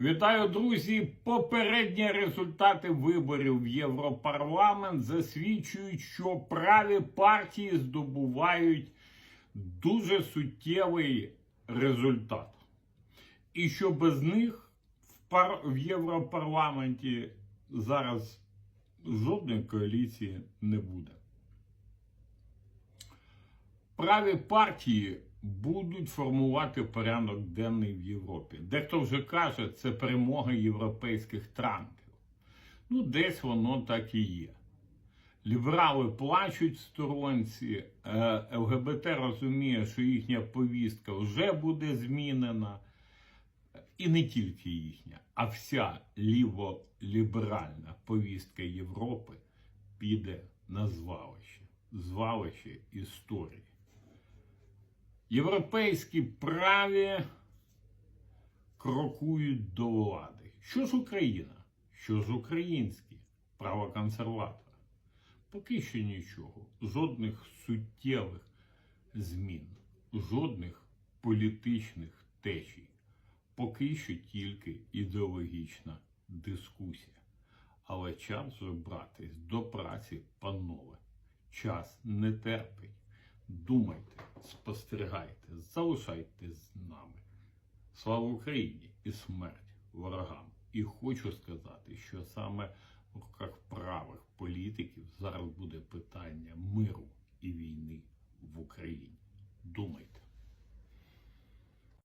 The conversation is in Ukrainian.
Вітаю, друзі! Попередні результати виборів в Європарламент засвідчують, що праві партії здобувають дуже суттєвий результат. І що без них в, пар... в Європарламенті зараз жодної коаліції не буде. Праві партії будуть формувати порядок денний в Європі. Дехто вже каже, це перемога європейських трампів. Ну, десь воно так і є. Ліберали плачуть сторонці, е, ЛГБТ розуміє, що їхня повістка вже буде змінена. І не тільки їхня, а вся ліволіберальна повістка Європи піде на звалище, звалище історії. Європейські праві крокують до влади. Що ж Україна? Що ж українські правоконсерватори? Поки що нічого. Жодних суттєвих змін, жодних політичних течій. Поки що тільки ідеологічна дискусія. Але час вже братись до праці, панове. Час не терпить. Думайте, спостерігайте, залишайтесь з нами. Слава Україні і смерть ворогам! І хочу сказати, що саме в руках правих політиків зараз буде питання миру і війни в Україні. Думайте.